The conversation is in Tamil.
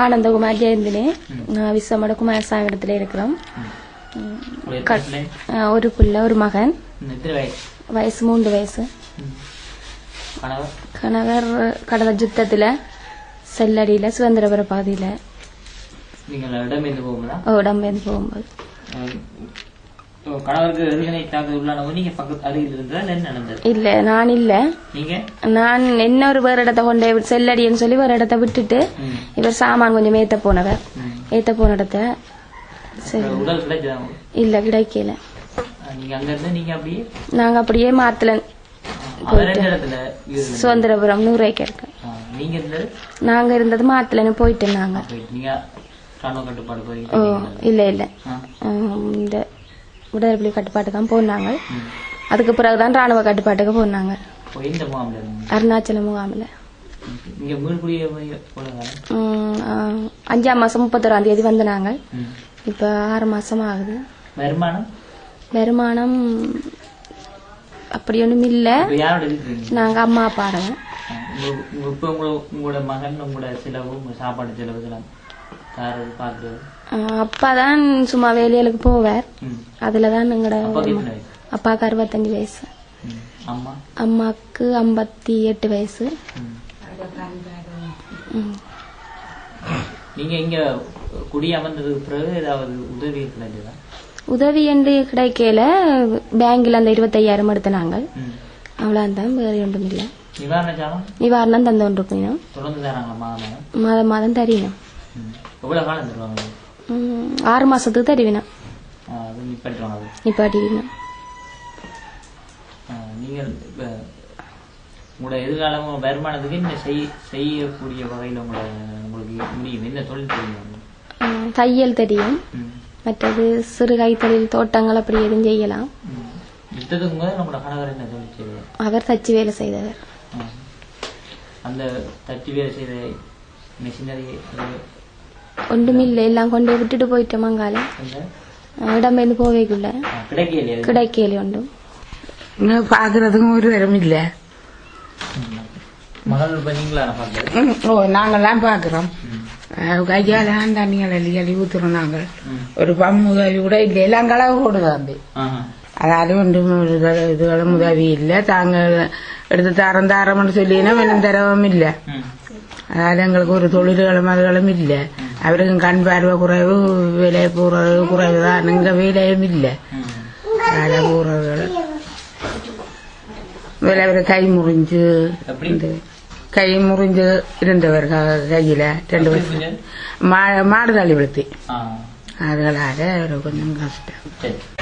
ஆனந்தகுமார் ஜெயந்தினி விஸ்வமட குமாரசாமி இடத்துல இருக்கிறோம் ஒரு பிள்ளை ஒரு மகன் வயசு மூன்று வயசு. கணவர் கடந்த யுத்தத்தில் செல்லடியில் சுதந்திரபுர பகுதியில் நீங்கள் இடம்பெயர்ந்து போகும்போதா இல்லை என்ன நான் இல்லை. நீங்க? நான் இன்னொரு வேறு இடத்த கொண்டு செல்லடின்னு சொல்லி ஒரு இடத்த விட்டுட்டு. இவர் சாமான் கொஞ்சம் ஏத்த போனவர். ஏத்த போன இடத்த? இல்ல கிடைக்கல. நீங்க அப்படியே மாத்தல? சுதந்திரபுரம் நூறு ஏக்கருக்கு அஹ் நீங்க இருந்தது? மாத்தலன்னு போயிட்டு நாங்க. இல்ல இல்ல. இந்த விடுதலை கட்டுப்பாட்டு தான் போனாங்க. அதுக்கு பிறகுதான் ராணுவ கட்டுப்பாட்டுக்கு போனாங்க. அருணாச்சல முகாமில். அஞ்சாம் மாசம் முப்பத்தொராம் தேதி வந்து நாங்க. ம். இப்ப ஆறு மாசம் ஆகுது. வருமானம்? வருமானம் அப்படி ஒண்ணும் இல்ல. இப்ப யாரோட இருக்கிறீங்க நாங்க அம்மா அப்பாடுங்க உங்க- இப்ப உங்களோட மகன் உங்களோட செலவு சாப்பாடு செலவு இதெல்லாம் தாரது பாக்குறது அப்பா தான் சும்மா வேலைகளுக்கு போவார். அதுல தான் எங்களோட அப்பாவுக்கு அறுபத்தஞ்சு வயசு. ம். அம்மா? அம்மாக்கு ஐம்பத்தி எட்டு வயசு. நீங்க இங்க குடி அமர்ந்ததுக்கு பிறகு ஏதாவது உதவி கிடைச்சதா உதவி என்று கிடைக்கல. பேங்க்ல அந்த இருபத்தையாயிரம் எடுத்த நாங்கள். அவ்வளோதான் வேறு ஒன்றும் இல்லை. நிவாரணம் தந்து கொண்டிருக்கணும். மாதம் மாதம் தரணும். ம். எவ்வளவு காலம் தருவாங்க? ஆறு மாசத்துக்கு அது நிப்பாட்டிக்கணும் ஆ, நீங்கள் உங்களோட எதிர்காலம் வருமானத்துக்கு என்ன செய் செய்யக்கூடிய வகையில் உங்களோட உங்களுக்கு முடியும் என்ன தொழில் தெரியும் தையல் தெரியும். மற்றது சிறு கைத்தொழில் தோட்டங்கள் அப்படி எதுவும் செய்யலாம் அவர் தச்சு வேலை செய்தவர். அந்த தட்டி வேலை செய்த மிஷினரி ஒன்றுமில்லை எல்லாம் கொண்டு விட்டுட்டு போயிட்டோம் அங்கால அந்த இடம்பெயர்ந்து போவேக்குள்ள? கிடைக்கல ஒன்றும் இங்க பாக்குறதுக்கும் ஒரு தரம் இல்ல ம். மகள் இப்ப நீங்களா பார்க்கறது ம், ஓ நாங்கெல்லாம் பாக்குறோம் கையாலாம் தண்ணிகள் அள்ளி அள்ளி ஊத்துறோம் நாங்கள். ஒரு பம் உதவி கூட இல்லை எல்லாம் களவு ஆஹா. அதால ஒன்றும் ஒரு இதுகளும் உதவி இல்லை தாங்கள் எடுத்து தரம் தரம்னு சொல்லினா வேணும் தரவும் இல்லை. அதால எங்களுக்கு ஒரு தொழில்களும் அதுகளும் இல்லை அவருக்கும் கண் பார்வை குறைவு விலை போறது குறைவு தான் எங்க வேலையும் இல்லை. வேலை போறதுகள் வேலை அவரு கை முறிஞ்சு கை முறிஞ்சு இருந்தவர் கையில ரெண்டு வருஷம் மாடு தள்ளி விழுத்தி அதனால அவருக்கு கொஞ்சம் கஷ்டம்